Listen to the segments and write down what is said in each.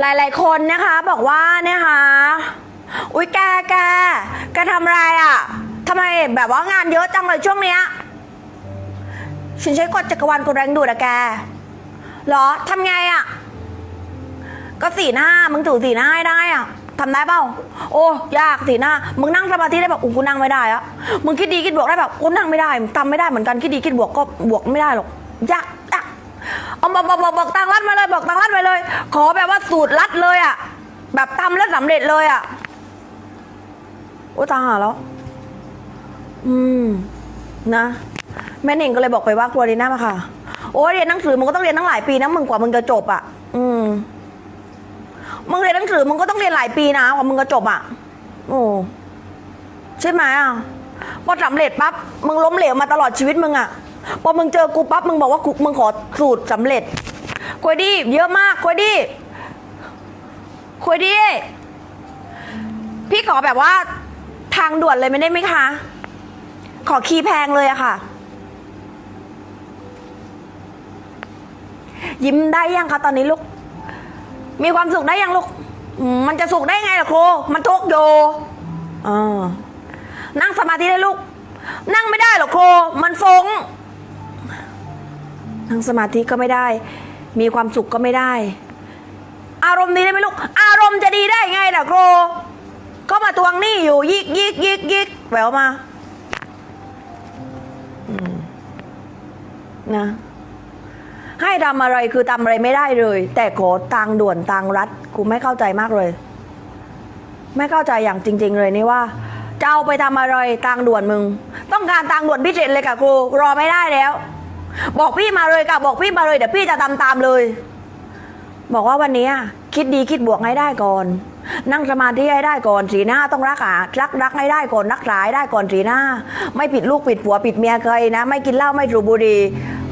หลายๆคนนะคะบอกว่านะคะ อุ๊ยแกแกแกทำอะไรอะ่ะทำไมแบบว่างานเยอะจังเลยช่วงเนี้ยฉันใช้กดจักรวาลกดแรงดูดอะแกเหรอทำไงอะ่ะ ก็สีหน้ามึงถูสีหน้าให้ได้อะ่ะทำได้เปล่า โอ้ยากสีหน้า มึงนั่งสมาธิได้แบบอู้กูนั่งไม่ได้อะมึงคิดดีคิดบวกได้แบบกูนั่งไม่ได้ทำไม่ได้เหมือนกันคิดดีคิดบวกก็บวกไม่ได้หรอกยาก เอาบอกบอกบอกบอกตังรัดมาเลยบอกตังรัดมาเลย ขอแบบว่าสูตรลัดเลยอะ่ะ แบบทำแล้วสำเร็จเลยอะ่ะโอ้ตาหาแล้ว อืม นะ แม่หนิงก็เลยบอกไปว่ากลัวเรีนหน้ามาค่ะ โอ้เรียนหนังสือมึงก็ต้องเรียนตั้งหลายปีนะมึงกว่ามึงจะจบอะ อืมมึงเรียนหนังสือมึงก็ต้องเรียนหลายปีนะกว่ามึงจะจบอะ โอ้ใช่ไหมอะพอสำเร็จปั๊บมึงล้มเหลวมาตลอดชีวิตมึงอะ พอมึงเจอกูปั๊บมึงบอกว่ากูมึงขอสูตรสำเร็จคุยดีเยอะมากคุยดีคุยดีพี่ขอแบบว่าทางด่วนเลยไม่ได้ไหมคะ ขอคีย์แพงเลยอะค่ะ ยิ้มได้ยังคะตอนนี้ลูก มีความสุขได้ยังลูก มันจะสุขได้ไงล่ะครูมันทุกข์อยู่อ่านั่งสมาธิได้ลูก นั่งไม่ได้หรอกครู นั่งสมาธิก็ไม่ได้ มีความสุขก็ไม่ได้ อารมณ์ดีได้ไหมลูก อารมณ์จะดีได้ไงล่ะครูก็มาทวงหนี้อยู่ ยิกยิกยิกยิกแหววมานะ ให้ทำอะไรคือทำอะไรไม่ได้เลย แต่ขอทางด่วนทางรัดกูไม่เข้าใจมากเลย ไม่เข้าใจอย่างจริง ๆ เลยนี่ว่าจะเอาไปทำอะไรทางด่วนมึง ต้องการทางด่วนพิเศษเลยค่ะครูรอไม่ได้แล้ว บอกพี่มาเลยค่ะบอกพี่มาเลยเดี๋ยวพี่จะทำตามเลย บอกว่าวันนี้คิดดีคิดบวกให้ได้ก่อน นั่งสมาธิให้ได้ก่อนสีหน้าต้องรักอะรักรักให้ได้ก่อนรักษาให้ได้ก่อนสีหน้า ไม่ผิดลูกผิดผัวผิดเมียใครนะ ไม่กินเหล้าไม่สูบบุหรี่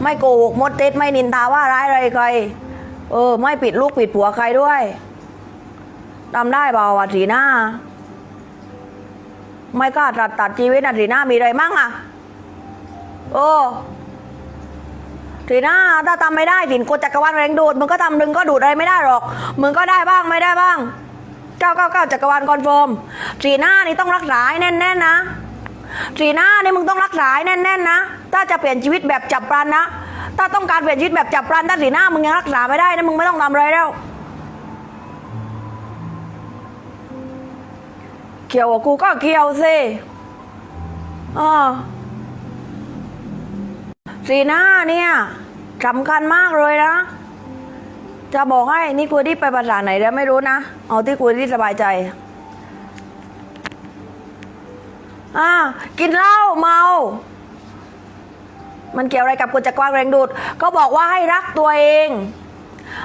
ไม่โกหกมดเท็จไม่นินทาว่าร้ายอะไรใครเออ ไม่ผิดลูกผิดผัวใครด้วยทำได้เปล่าวะสีหน้า ไม่กล้าตัดตัดชีวิตนะสีหน้ามีอะไรมั่งอะ โอ้ สีหน้าถ้าทำไม่ได้สินกดจักรวาลแรงดูดมึงก็ทำดึงก็ดูดอะไรไม่ได้หรอกมึงก็ได้บ้างไม่ได้บ้างเก้าเก้าเก้าจักรวาลคอนเฟิร์มสีหน้านี่ต้องรักษาให้แน่นๆนะสีหน้านี่มึงต้องรักษาให้แน่นๆนะ ถ้าจะเปลี่ยนชีวิตแบบจับปลันนะ ถ้าต้องการเปลี่ยนชีวิตแบบจับปลันถ้าสีหน้ามึงยังรักษาไม่ได้นะมึงไม่ต้องทำอะไรแล้วเขียวกับกูก็เขียวสิอ่า สีหน้าเนี่ยสำคัญมากเลยนะ จะบอกให้นี่กูที่ไปภาษาไหนแล้วไม่รู้นะ เอาที่กูที่สบายใจ อ่า กินเหล้าเมา มันเกี่ยวอะไรกับกฎจักรวาลแรงดูด ก็บอกว่าให้รักตัวเอง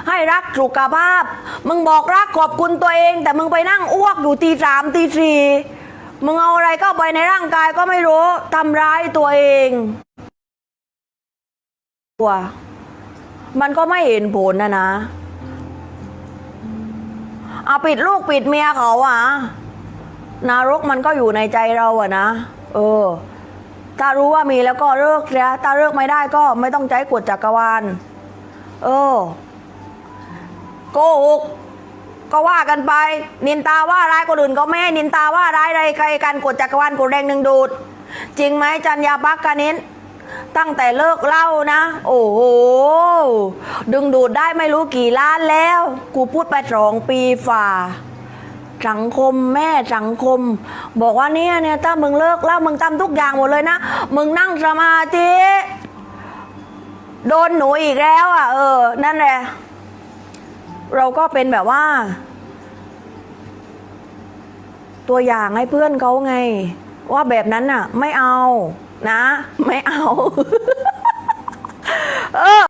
ให้รักสุขภาพ มึงบอกรักขอบคุณตัวเอง แต่มึงไปนั่งอ้วกอยู่ตีสามตีสี่มึงเอาอะไรเข้าไปในร่างกายก็ไม่รู้ทำร้ายตัวเอง ตัวมันก็ไม่เห็นผลนะนะเอาปิดลูกปิดเมียเขาอะนรกมันก็อยู่ในใจเราอะนะ เออ ถ้ารู้ว่ามีแล้วก็เลิกเสียถ้าเลิกไม่ได้ก็ไม่ต้องใช้กฎจักรวาล เออ โกหกก็ว่ากันไป นินตาว่าร้ายคนอื่นก็ไม่ให้นินตาว่าร้ายอะไรใครกันกดจักรวาลกดแรงหนึ่งดูด จริงไหมจันยาปักกานิน ตั้งแต่เลิกเหล่านะ โอ้โห ดึงดูดได้ไม่รู้กี่ล้านแล้ว กูพูดไปสองปีฝ่า สังคมแม่สังคม บอกว่าเนี่ยเนี่ยถ้ามึงเลิกเหล่ามึงทำทุกอย่างหมดเลยนะ มึงนั่งสมาธิโดนหนูอีกแล้วอะ เออ นั่นแหละ เราก็เป็นแบบว่า ตัวอย่างให้เพื่อนเขาไง ว่าแบบนั้นน่ะ ไม่เอา นะ ไม่เอา